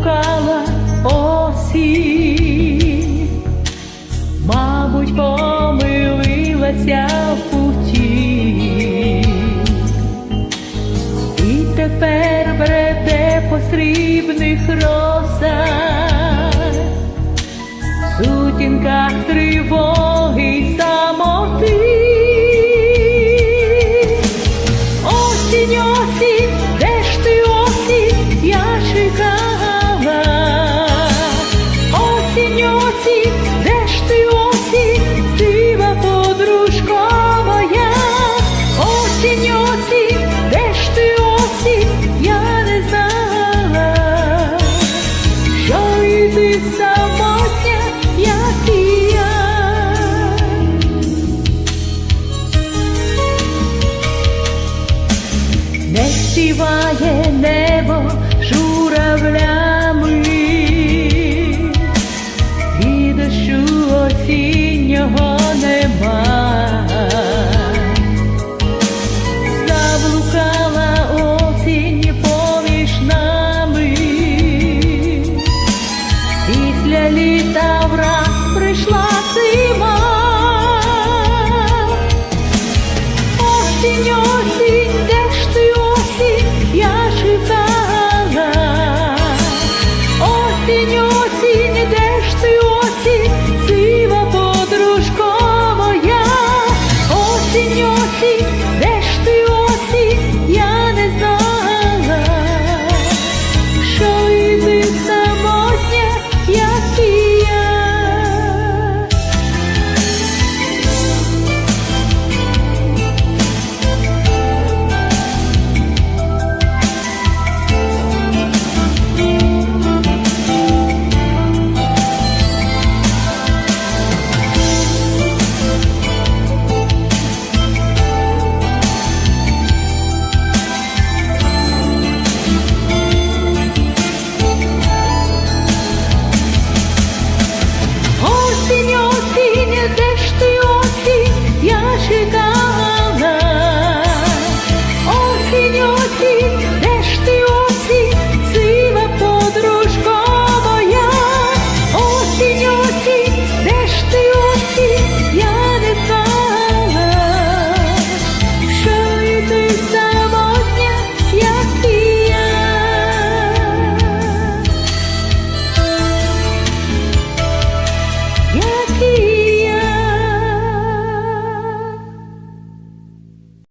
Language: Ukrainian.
шукала осінь, мабуть, помилилася в путі, і тепер брете по срібних розах, сутінках тривог. Не співає небо журавля,